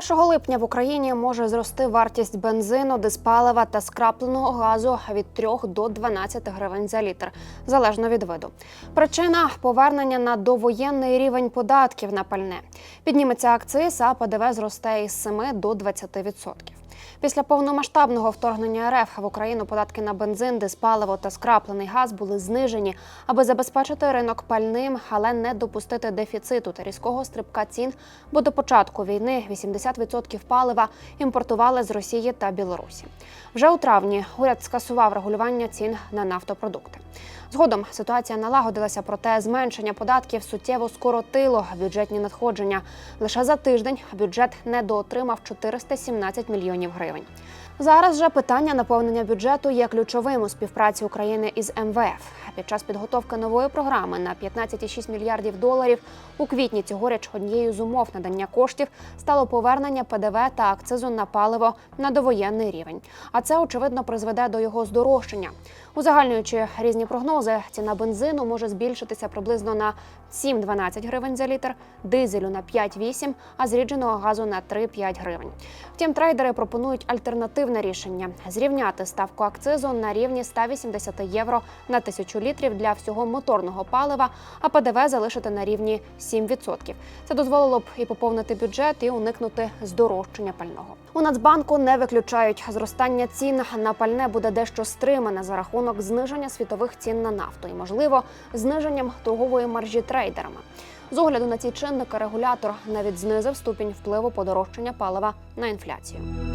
З 1 липня в Україні може зрости вартість бензину, диспалива та скрапленого газу від 3 до 12 гривень за літр, залежно від виду. Причина повернення на довоєнний рівень податків на пальне. Підніметься акциз, а ПДВ зросте із 7 до 20%. Після повномасштабного вторгнення РФ в Україну податки на бензин, диспаливо та скраплений газ були знижені, аби забезпечити ринок пальним, але не допустити дефіциту та різкого стрибка цін. Бо до початку війни 80% палива імпортували з Росії та Білорусі. Вже у травні уряд скасував регулювання цін на нафтопродукти. Згодом ситуація налагодилася, проте зменшення податків суттєво скоротило бюджетні надходження. Лише за тиждень бюджет недоотримав 417 мільйонів гривень. Зараз же питання наповнення бюджету є ключовим у співпраці України із МВФ. Під час підготовки нової програми на 15,6 мільярдів доларів у квітні цьогоріч однією з умов надання коштів стало повернення ПДВ та акцизу на паливо на довоєнний рівень. А це очевидно призведе до його здорожчання. Узагальнюючи різні прогнози, ціна бензину може збільшитися приблизно на 7-12 гривень за літр, дизелю на 5-8, а зрідженого газу на 3-5 гривень. Втім, трейдери пропонують альтернативне рішення зрівняти ставку акцизу на рівні 180 євро на тисячу літрів для всього моторного палива, а ПДВ залишити на рівні 7%. Це дозволило б і поповнити бюджет, і уникнути здорожчання пального. У Нацбанку не виключають зростання цін на пальне буде дещо стримане за рахунок зниження світових цін на нафту і, можливо, зниженням торгової маржі трейдерами. З огляду на ці чинники регулятор навіть знизив ступінь впливу подорожчання палива на інфляцію.